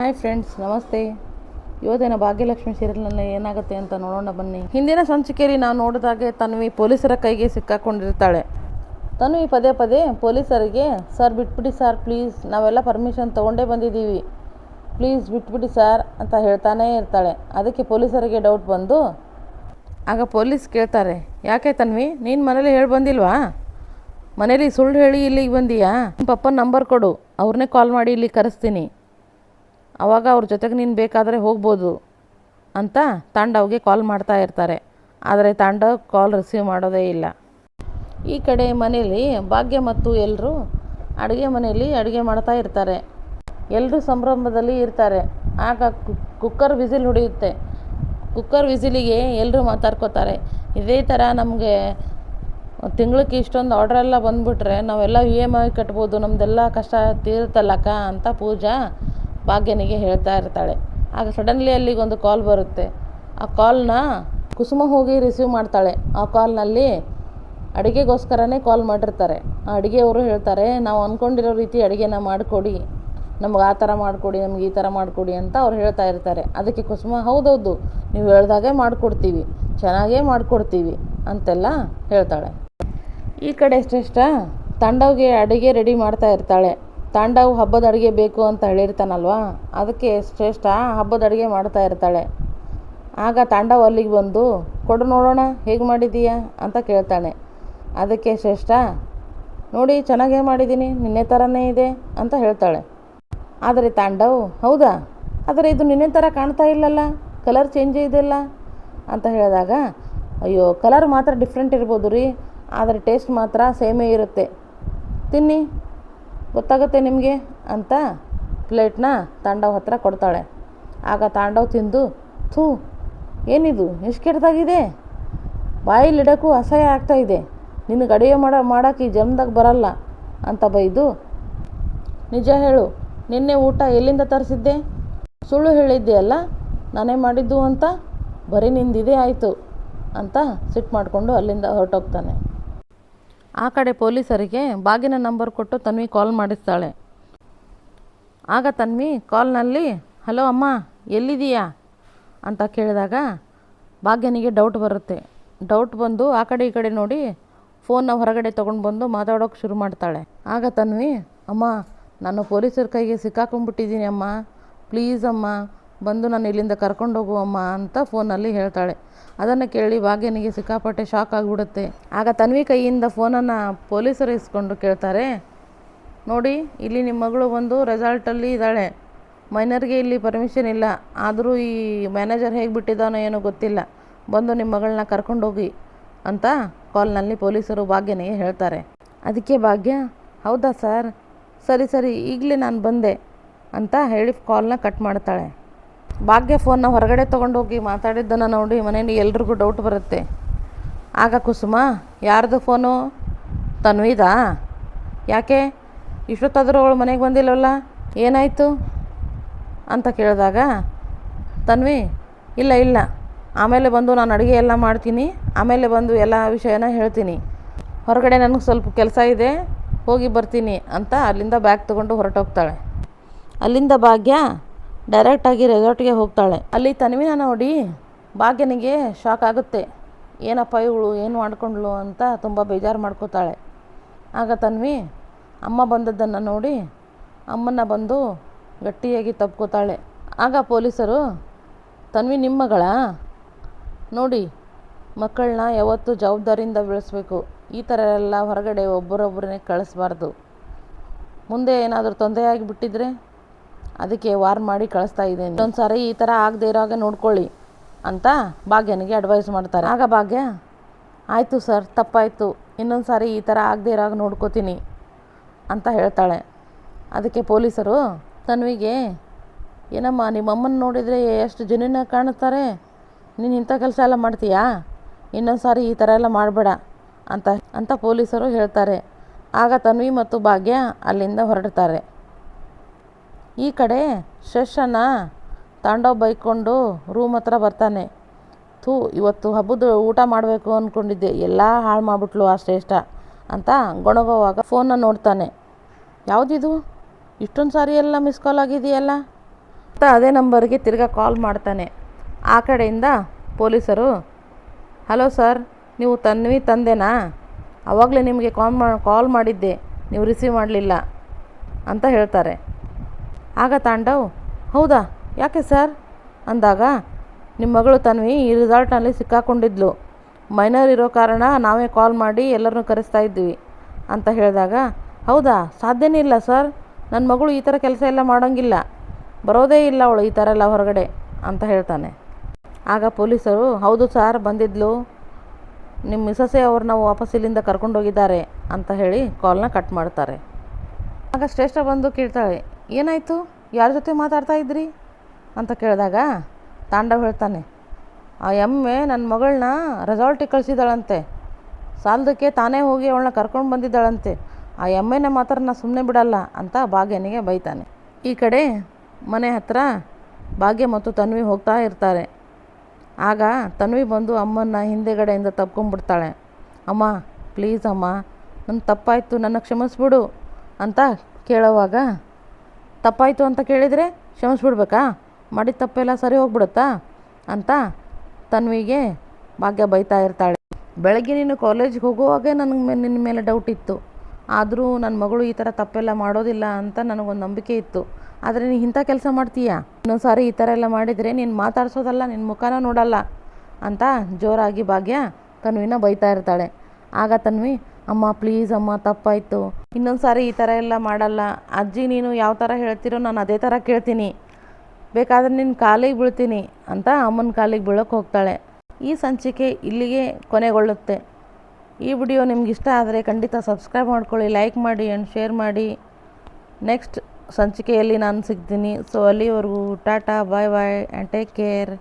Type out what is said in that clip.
Hi friends ನಮಸ್ತೆ. ಇವತ್ತಿನ ಭಾಗ್ಯಲಕ್ಷ್ಮಿ ಸೀರಿಯಲ್ನಲ್ಲಿ ಏನಾಗುತ್ತೆ ಅಂತ ನೋಡೋಣ ಬನ್ನಿ. ಹಿಂದಿನ ಸಂಚಿಕೆಯಲ್ಲಿ ನಾವು ನೋಡಿದಾಗೆ ತನ್ವಿ ಪೊಲೀಸರ ಕೈಗೆ ಸಿಕ್ಕಾಕೊಂಡಿರ್ತಾಳೆ. ತನ್ವಿ ಪದೇ ಪದೇ ಪೊಲೀಸರಿಗೆ, ಸರ್, ಬಿಟ್ಬಿಡಿ ಸರ್ ಪ್ಲೀಸ್ ನಾವೆಲ್ಲ ಪರ್ಮಿಷನ್ ತೊಗೊಂಡೇ ಬಂದಿದ್ದೀವಿ. ಪ್ಲೀಸ್ ಬಿಟ್ಬಿಡಿ ಸರ್ ಅಂತ ಹೇಳ್ತಾನೇ ಇರ್ತಾಳೆ. ಅದಕ್ಕೆ ಪೊಲೀಸರಿಗೆ ಡೌಟ್ ಬಂದು, ಆಗ ಪೊಲೀಸ್ ಕೇಳ್ತಾರೆ, ಯಾಕೆ ತನ್ವಿ? ನೀನು ಮನೇಲಿ ಹೇಳಿ ಬಂದಿಲ್ವಾ? ಮನೇಲಿ ಸುಳ್ಳು ಹೇಳಿ ಇಲ್ಲಿಗೆ ಬಂದೀಯಾ? ನಿಮ್ಮ ಪಪ್ಪನ ನಂಬರ್ ಕೊಡು. ಅವ್ರನ್ನೇ ಕಾಲ್ ಮಾಡಿ ಇಲ್ಲಿ ಕರೆಸ್ತೀನಿ. ಆವಾಗ ಅವ್ರ ಜೊತೆಗೆ ನೀನು ಬೇಕಾದರೆ ಹೋಗ್ಬೋದು ಅಂತ ತಾಂಡವ್ಗೆ ಕಾಲ್ ಮಾಡ್ತಾ ಇರ್ತಾರೆ. ಆದರೆ ತಾಂಡವ್ ಕಾಲ್ ರಿಸೀವ್ ಮಾಡೋದೇ ಇಲ್ಲ. ಈ ಕಡೆ ಮನೇಲಿ ಭಾಗ್ಯ ಮತ್ತು ಎಲ್ಲರೂ ಅಡುಗೆ ಮನೆಯಲ್ಲಿ ಅಡುಗೆ ಮಾಡ್ತಾ ಇರ್ತಾರೆ. ಎಲ್ಲರೂ ಸಂಭ್ರಮದಲ್ಲಿ ಇರ್ತಾರೆ. ಆಗ ಕುಕ್ಕರ್ ವಿಸಿಲ್ ಹೊಡೆಯುತ್ತೆ. ಕುಕ್ಕರ್ ವಿಸಿಲಿಗೆ ಎಲ್ಲರೂ ಮಾತಾಡ್ಕೋತಾರೆ. ಇದೇ ಥರ ನಮಗೆ ತಿಂಗ್ಳಿಗೆ ಇಷ್ಟೊಂದು ಆರ್ಡ್ರೆಲ್ಲ ಬಂದುಬಿಟ್ರೆ ನಾವೆಲ್ಲ ಇ ಎಂ ಐ ಕಟ್ಬೋದು ನಮ್ಮದೆಲ್ಲ ಕಷ್ಟ ತೀರುತ್ತಲ್ಲಕ್ಕ ಅಂತ ಪೂಜಾ ಭಾಗ್ಯನಿಗೆ ಹೇಳ್ತಾ ಇರ್ತಾಳೆ. ಆಗ ಸಡನ್ಲಿ ಅಲ್ಲಿಗೆ ಒಂದು ಕಾಲ್ ಬರುತ್ತೆ. ಆ ಕಾಲ್ನ ಕುಸುಮ ಹೋಗಿ ರಿಸೀವ್ ಮಾಡ್ತಾಳೆ. ಆ ಕಾಲ್ನಲ್ಲಿ ಅಡುಗೆಗೋಸ್ಕರನೇ ಕಾಲ್ ಮಾಡಿರ್ತಾರೆ. ಆ ಅಡುಗೆಯವರು ಹೇಳ್ತಾರೆ, ನಾವು ಅಂದ್ಕೊಂಡಿರೋ ರೀತಿ ಅಡುಗೆನ ಮಾಡಿಕೊಡಿ. ನಮ್ಗೆ ಆ ಥರ ಮಾಡಿಕೊಡಿ, ನಮ್ಗೆ ಈ ಥರ ಮಾಡಿಕೊಡಿ ಅಂತ ಅವ್ರು ಹೇಳ್ತಾ ಇರ್ತಾರೆ. ಅದಕ್ಕೆ ಕುಸುಮ, ಹೌದೌದು, ನೀವು ಹೇಳ್ದಾಗೆ ಮಾಡಿಕೊಡ್ತೀವಿ. ಚೆನ್ನಾಗೇ ಮಾಡಿಕೊಡ್ತೀವಿ ಅಂತೆಲ್ಲ ಹೇಳ್ತಾಳೆ. ಈ ಕಡೆ ಶ್ರೇಷ್ಠ ತಂಡವಿಗೆ ಅಡುಗೆ ರೆಡಿ ಮಾಡ್ತಾ ಇರ್ತಾಳೆ. ತಾಂಡವ್ ಹಬ್ಬದ ಅಡುಗೆ ಬೇಕು ಅಂತ ಹೇಳಿರ್ತಾನಲ್ವಾ? ಅದಕ್ಕೆ ಶ್ರೇಷ್ಠ ಹಬ್ಬದ ಅಡುಗೆ ಮಾಡ್ತಾ ಇರ್ತಾಳೆ. ಆಗ ತಾಂಡವ್ ಅಲ್ಲಿಗೆ ಬಂದು, ಕೊಡು ನೋಡೋಣ, ಹೇಗೆ ಮಾಡಿದ್ದೀಯಾ? ಅಂತ ಕೇಳ್ತಾನೆ. ಅದಕ್ಕೆ ಶ್ರೇಷ್ಠ, ನೋಡಿ, ಚೆನ್ನಾಗೇ ಮಾಡಿದ್ದೀನಿ, ನಿನ್ನೆ ಥರನೇ ಇದೆ, ಅಂತ ಹೇಳ್ತಾಳೆ. ಆದರೆ ತಾಂಡವ್, ಹೌದಾ? ಆದರೆ ಇದು ನಿನ್ನೆ ಥರ ಕಾಣ್ತಾ ಇಲ್ಲಲ್ಲ, ಕಲರ್ ಚೇಂಜ್ ಇದೆಯಲ್ಲ? ಅಂತ ಹೇಳಿದಾಗ, ಅಯ್ಯೋ, ಕಲರ್ ಮಾತ್ರ ಡಿಫ್ರೆಂಟ್ ಇರ್ಬೋದು ರೀ, ಆದರೆ ಟೇಸ್ಟ್ ಮಾತ್ರ ಸೇಮೇ ಇರುತ್ತೆ. ತಿನ್ನಿ. ಗೊತ್ತಾಗುತ್ತೆ ನಿಮಗೆ ಅಂತ ಪ್ಲೇಟ್ನ ತಾಂಡವ್ ಹತ್ರ ಕೊಡ್ತಾಳೆ. ಆಗ ತಾಂಡವ್ ತಿಂದು, ಥೂ, ಏನಿದು? ಎಷ್ಟು ಕೆಟ್ಟದಾಗಿದೆ? ಬಾಯಲ್ಲಿಡೋಕ್ಕೂ ಅಸಹ್ಯ ಆಗ್ತಾ ಇದೆ. ನಿನಗೆ ಅಡುಗೆ ಮಾಡೋ, ಮಾಡೋಕ್ಕೆ ಈ ಜನ್ಮದಾಗ ಬರಲ್ಲ ಅಂತ ಬೈದು, ನಿಜ ಹೇಳು, ನಿನ್ನೆ ಊಟ ಎಲ್ಲಿಂದ ತರಿಸಿದ್ದೆ? ಸುಳ್ಳು ಹೇಳಿದ್ದೆ ಅಲ್ಲ, ನಾನೇ ಮಾಡಿದ್ದು ಅಂತ? ಬರೀ ನಿಂದಿದೆ ಆಯಿತು ಅಂತ ಸಿಟ್ಟು ಮಾಡಿಕೊಂಡು ಅಲ್ಲಿಂದ ಹೊರಟೋಗ್ತಾನೆ. ಆ ಕಡೆ ಪೊಲೀಸರಿಗೆ ಬಾಗಿನ ನಂಬರ್ ಕೊಟ್ಟು ತನ್ವಿ ಕಾಲ್ ಮಾಡಿಸ್ತಾಳೆ. ಆಗ ತನ್ವಿ ಕಾಲ್ನಲ್ಲಿ ಹಲೋ ಅಮ್ಮ ಎಲ್ಲಿದೀಯಾ ಅಂತ ಕೇಳಿದಾಗ ಭಾಗ್ಯನಿಗೆ ಡೌಟ್ ಬರುತ್ತೆ. ಡೌಟ್ ಬಂದು ಆ ಕಡೆ ಈ ಕಡೆ ನೋಡಿ ಫೋನ್ನ ಹೊರಗಡೆ ತೊಗೊಂಡು ಬಂದು ಮಾತಾಡೋಕೆ ಶುರು ಮಾಡ್ತಾಳೆ. ಆಗ ತನ್ವಿ, ಅಮ್ಮ, ನಾನು ಪೊಲೀಸರ ಕೈಗೆ ಸಿಕ್ಕಾಕೊಂಡ್ಬಿಟ್ಟಿದ್ದೀನಿ ಅಮ್ಮ. ಪ್ಲೀಸ್ ಅಮ್ಮ ಬಂದು ನಾನು ಇಲ್ಲಿಂದ ಕರ್ಕೊಂಡೋಗು ಅಮ್ಮ ಅಂತ ಫೋನಲ್ಲಿ ಹೇಳ್ತಾಳೆ. ಅದನ್ನು ಕೇಳಿ ಭಾಗ್ಯನಿಗೆ ಸಿಕ್ಕಾಪಟ್ಟೆ ಶಾಕ್ ಆಗಿಬಿಡುತ್ತೆ. ಆಗ ತನ್ವಿ ಕೈಯಿಂದ ಫೋನನ್ನು ಪೊಲೀಸರು ಇಸ್ಕೊಂಡು ಕೇಳ್ತಾರೆ, ನೋಡಿ, ಇಲ್ಲಿ ನಿಮ್ಮ ಮಗಳು ಬಂದು ರೆಸಾರ್ಟಲ್ಲಿ ಇದ್ದಾಳೆ. ಮೈನರ್ಗೆ ಇಲ್ಲಿ ಪರ್ಮಿಷನ್ ಇಲ್ಲ. ಆದರೂ ಈ ಮ್ಯಾನೇಜರ್ ಹೇಗೆ ಬಿಟ್ಟಿದ್ದಾನೋ ಏನೋ ಗೊತ್ತಿಲ್ಲ. ಬಂದು ನಿಮ್ಮ ಮಗಳನ್ನ ಕರ್ಕೊಂಡೋಗಿ ಅಂತ ಕಾಲ್ನಲ್ಲಿ ಪೊಲೀಸರು ಭಾಗ್ಯನಿಗೆ ಹೇಳ್ತಾರೆ. ಅದಕ್ಕೆ ಭಾಗ್ಯ, ಹೌದಾ ಸರ್? ಸರಿ ಸರಿ, ಈಗಲೇ ನಾನು ಬಂದೆ ಅಂತ ಹೇಳಿ ಕಾಲ್ನ ಕಟ್ ಮಾಡ್ತಾಳೆ. ಭಾಗ್ಯ ಫೋನ್ನ ಹೊರಗಡೆ ತೊಗೊಂಡೋಗಿ ಮಾತಾಡಿದ್ದನ್ನು ನೋಡಿ ಮನೇಲಿ ಎಲ್ರಿಗೂ ಡೌಟ್ ಬರುತ್ತೆ. ಆಗ ಕುಸುಮ, ಯಾರ್ದು ಫೋನು? ತನ್ವಿದಾ? ಯಾಕೆ? ಇಷ್ಟೊತ್ತಾದರೂ ಅವಳು ಮನೆಗೆ ಬಂದಿಲ್ಲವಲ್ಲ ಏನಾಯಿತು? ಅಂತ ಕೇಳಿದಾಗ, ತನ್ವಿ, ಇಲ್ಲ ಇಲ್ಲ. ಆಮೇಲೆ ಬಂದು ನಾನು ಅಡುಗೆ ಎಲ್ಲ ಮಾಡ್ತೀನಿ. ಆಮೇಲೆ ಬಂದು ಎಲ್ಲ ವಿಷಯನ ಹೇಳ್ತೀನಿ. ಹೊರಗಡೆ ನನಗೆ ಸ್ವಲ್ಪ ಕೆಲಸ ಇದೆ, ಹೋಗಿ ಬರ್ತೀನಿ ಅಂತ ಅಲ್ಲಿಂದ ಬ್ಯಾಗ್ ತೊಗೊಂಡು ಹೊರಟೋಗ್ತಾಳೆ. ಅಲ್ಲಿಂದ ಭಾಗ್ಯ ಡೈರೆಕ್ಟಾಗಿ ರೆಸಾರ್ಟ್ಗೆ ಹೋಗ್ತಾಳೆ. ಅಲ್ಲಿ ತನ್ವಿನ ನೋಡಿ ಭಾಗ್ಯನಿಗೆ ಶಾಕ್ ಆಗುತ್ತೆ. ಏನಪ್ಪ ಇವಳು, ಏನು ಮಾಡ್ಕೊಂಡ್ಳು ಅಂತ ತುಂಬ ಬೇಜಾರು ಮಾಡ್ಕೋತಾಳೆ. ಆಗ ತನ್ವಿ, ಅಮ್ಮ ಬಂದದ್ದನ್ನು ನೋಡಿ ಅಮ್ಮನ ಬಂದು ಗಟ್ಟಿಯಾಗಿ ತಪ್ಕೋತಾಳೆ ಆಗ ಪೊಲೀಸರು, ತನ್ವಿ ನಿಮ್ಮ ಮಗಳ? ನೋಡಿ ಮಕ್ಕಳನ್ನ ಯಾವತ್ತೂ ಜವಾಬ್ದಾರಿಯಿಂದ ಬೆಳೆಸ್ಬೇಕು. ಈ ಥರ ಎಲ್ಲ ಹೊರಗಡೆ ಒಬ್ಬರೊಬ್ಬರನ್ನೇ ಕಳಿಸ್ಬಾರ್ದು. ಮುಂದೆ ಏನಾದರೂ ತೊಂದರೆ ಆಗಿಬಿಟ್ಟಿದ್ರೆ ಅದಕ್ಕೆ ವಾರ್ ಮಾಡಿ ಕಳಿಸ್ತಾ ಇದ್ದೀನಿ. ಇನ್ನೊಂದು ಸಾರಿ ಈ ಥರ ಆಗದೆ ಇರೋ ಹಾಗೆ ನೋಡ್ಕೊಳ್ಳಿ ಅಂತ ಭಾಗ್ಯನಿಗೆ ಅಡ್ವೈಸ್ ಮಾಡ್ತಾರೆ. ಆಗ ಭಾಗ್ಯ, ಆಯಿತು ಸರ್ ತಪ್ಪಾಯಿತು. ಇನ್ನೊಂದು ಸಾರಿ ಈ ಥರ ಆಗದೆ ಇರೋ ಹಾಗೆ ನೋಡ್ಕೋತೀನಿ ಅಂತ ಹೇಳ್ತಾಳೆ. ಅದಕ್ಕೆ ಪೊಲೀಸರು, ತನ್ವಿಗೆ, ಏನಮ್ಮ, ನಿಮ್ಮಮ್ಮನ ನೋಡಿದರೆ ಎಷ್ಟು ಜನನ ಕಾಣುತ್ತಾರೆ? ನೀನು ಇಂಥ ಕೆಲಸ ಎಲ್ಲ ಮಾಡ್ತೀಯಾ? ಇನ್ನೊಂದು ಸಾರಿ ಈ ಥರ ಎಲ್ಲ ಮಾಡಬೇಡ ಅಂತ ಅಂತ ಪೊಲೀಸರು ಹೇಳ್ತಾರೆ. ಆಗ ತನ್ವಿ ಮತ್ತು ಭಾಗ್ಯ ಅಲ್ಲಿಂದ ಹೊರಡ್ತಾರೆ. ಈ ಕಡೆ ಶೇಷನ ತಾಂಡವ್ ಬೈಕೊಂಡು ರೂಮ್ ಹತ್ರ ಬರ್ತಾನೆ. ಥೂ, ಇವತ್ತು ಹಬ್ಬದ ಊಟ ಮಾಡಬೇಕು ಅಂದ್ಕೊಂಡಿದ್ದೆ ಎಲ್ಲ ಹಾಳು ಮಾಡಿಬಿಟ್ಲು ಆ ಶ್ರೇಷ್ಠ ಅಂತ ಗೊಣಗೋವಾಗ ಫೋನನ್ನು ನೋಡ್ತಾನೆ. ಯಾವುದಿದು? ಇಷ್ಟೊಂದು ಸಾರಿ ಎಲ್ಲ ಮಿಸ್ ಕಾಲ್ ಆಗಿದೆಯಲ್ಲ? ಮತ್ತು ಅದೇ ನಂಬರ್ಗೆ ತಿರ್ಗಾ ಕಾಲ್ ಮಾಡ್ತಾನೆ. ಆ ಕಡೆಯಿಂದ ಪೊಲೀಸರು, ಹಲೋ ಸರ್, ನೀವು ತನ್ವಿ ತಂದೆನಾ? ಆವಾಗಲೇ ನಿಮಗೆ ಕಾಲ್ ಮಾ ಕಾಲ್ ಮಾಡಿದ್ದೆ. ನೀವು ರಿಸೀವ್ ಮಾಡಲಿಲ್ಲ ಅಂತ ಹೇಳ್ತಾರೆ. ಆಗ ತಾಂಡವ್, ಹೌದಾ? ಯಾಕೆ ಸರ್? ಅಂದಾಗ ನಿಮ್ಮ ಮಗಳು ತನ್ವಿ ಈ ರಿಸಾರ್ಟ್ನಲ್ಲಿ ಸಿಕ್ಕಾಕೊಂಡಿದ್ಲು. ಮೈನರ್ ಇರೋ ಕಾರಣ ನಾವೇ ಕಾಲ್ ಮಾಡಿ ಎಲ್ಲರನ್ನೂ ಕರೆಸ್ತಾ ಇದ್ದೀವಿ ಅಂತ ಹೇಳಿದಾಗ, ಹೌದಾ? ಸಾಧ್ಯನೇ ಇಲ್ಲ ಸರ್. ನನ್ನ ಮಗಳು ಈ ಥರ ಕೆಲಸ ಎಲ್ಲ ಮಾಡೋಂಗಿಲ್ಲ. ಬರೋದೇ ಇಲ್ಲ ಅವಳು ಈ ಥರ ಎಲ್ಲ ಹೊರಗಡೆ ಅಂತ ಹೇಳ್ತಾನೆ. ಆಗ ಪೊಲೀಸರು, ಹೌದು ಸರ್, ಬಂದಿದ್ಲು. ನಿಮ್ಮ ಮಿಸಸ್ಸೇ ಅವ್ರನ್ನ ವಾಪಸ್ ಇಲ್ಲಿಂದ ಕರ್ಕೊಂಡೋಗಿದ್ದಾರೆ ಅಂತ ಹೇಳಿ ಕಾಲ್ನ ಕಟ್ ಮಾಡ್ತಾರೆ. ಆಗ ಶ್ರೇಷ್ಠ ಬಂದು ಕೇಳ್ತಾಳೆ ಏನಾಯಿತು? ಯಾರ ಜೊತೆ ಮಾತಾಡ್ತಾ ಇದ್ರಿ? ಅಂತ ಕೇಳಿದಾಗ ತಾಂಡವ್ ಹೇಳ್ತಾನೆ, ಆ ಎಮ್ಮೆ ನನ್ನ ಮಗಳನ್ನ ರೆಸಾರ್ಟಿಗೆ ಕಳಿಸಿದಾಳಂತೆ. ಸಾಲದಕ್ಕೆ ತಾನೇ ಹೋಗಿ ಅವಳನ್ನ ಕರ್ಕೊಂಡು ಬಂದಿದ್ದಾಳಂತೆ. ಆ ಎಮ್ಮೆನ ಮಾತ್ರ ನಾನು ಸುಮ್ಮನೆ ಬಿಡಲ್ಲ ಅಂತ ಭಾಗ್ಯನಿಗೆ ಬೈತಾನೆ. ಈ ಕಡೆ ಮನೆ ಹತ್ರ ಭಾಗ್ಯ ಮತ್ತು ತನ್ವಿ ಹೋಗ್ತಾ ಇರ್ತಾರೆ. ಆಗ ತನ್ವಿ ಬಂದು ಅಮ್ಮನ ಹಿಂದೆಗಡೆಯಿಂದ ತಪ್ಕೊಂಡ್ಬಿಡ್ತಾಳೆ. ಅಮ್ಮ ಪ್ಲೀಸ್ ಅಮ್ಮ ನನ್ನ ತಪ್ಪಾಯಿತು, ನನ್ನ ಕ್ಷಮಿಸ್ಬಿಡು ಅಂತ ಕೇಳೋವಾಗ ತಪ್ಪಾಯಿತು ಅಂತ ಕೇಳಿದರೆ ಕ್ಷಮಿಸ್ಬಿಡ್ಬೇಕಾ? ಮಾಡಿದ ತಪ್ಪೆಲ್ಲ ಸರಿ ಹೋಗ್ಬಿಡುತ್ತಾ? ಅಂತ ತನ್ವಿಗೆ ಭಾಗ್ಯ ಬೈತಾ ಇರ್ತಾಳೆ. ಬೆಳಗ್ಗೆ ನೀನು ಕಾಲೇಜ್ಗೆ ಹೋಗುವಾಗ ನನಗೆ ನಿನ್ನ ಮೇಲೆ ಡೌಟ್ ಇತ್ತು. ಆದರೂ ನನ್ನ ಮಗಳು ಈ ಥರ ತಪ್ಪೆಲ್ಲ ಮಾಡೋದಿಲ್ಲ ಅಂತ ನನಗೊಂದು ನಂಬಿಕೆ ಇತ್ತು. ಆದರೆ ನೀನು ಇಂಥ ಕೆಲಸ ಮಾಡ್ತೀಯಾ? ಇನ್ನೊಂದು ಸಾರಿ ಈ ಥರ ಎಲ್ಲ ಮಾಡಿದರೆ ನೀನು ಮಾತಾಡ್ಸೋದಲ್ಲ ನಿನ್ನ ಮುಖನ ನೋಡಲ್ಲ ಅಂತ ಜೋರಾಗಿ ಭಾಗ್ಯ ತನ್ವಿನ ಬೈತಾ ಇರ್ತಾಳೆ. ಆಗ ತನ್ವಿ ಅಮ್ಮ ಪ್ಲೀಸ್ ಅಮ್ಮ, ತಪ್ಪಾಯಿತು. ಇನ್ನೊಂದು ಸಾರಿ ಈ ಥರ ಎಲ್ಲ ಮಾಡಲ್ಲ. ಅಜ್ಜಿ, ನೀನು ಯಾವ ಥರ ಹೇಳ್ತಿರೋ ನಾನು ಅದೇ ಥರ ಕೇಳ್ತೀನಿ. ಬೇಕಾದ್ರೆ ನಿನ್ನ ಕಾಲಿಗೆ ಬೀಳ್ತೀನಿ ಅಂತ ಅಮ್ಮನ ಕಾಲಿಗೆ ಬೀಳೋಕ್ಕೆ ಹೋಗ್ತಾಳೆ. ಈ ಸಂಚಿಕೆ ಇಲ್ಲಿಗೆ ಕೊನೆಗೊಳ್ಳುತ್ತೆ. ಈ ವಿಡಿಯೋ ನಿಮ್ಗೆ ಇಷ್ಟ ಆದರೆ ಖಂಡಿತ ಸಬ್ಸ್ಕ್ರೈಬ್ ಮಾಡ್ಕೊಳ್ಳಿ ಲೈಕ್ ಮಾಡಿ ಆ್ಯಂಡ್ ಶೇರ್ ಮಾಡಿ. ನೆಕ್ಸ್ಟ್ ಸಂಚಿಕೆಯಲ್ಲಿ ನಾನು ಸಿಗ್ತೀನಿ. ಸೊ ಅಲ್ಲಿವರೆಗೂ tata bye bye and take care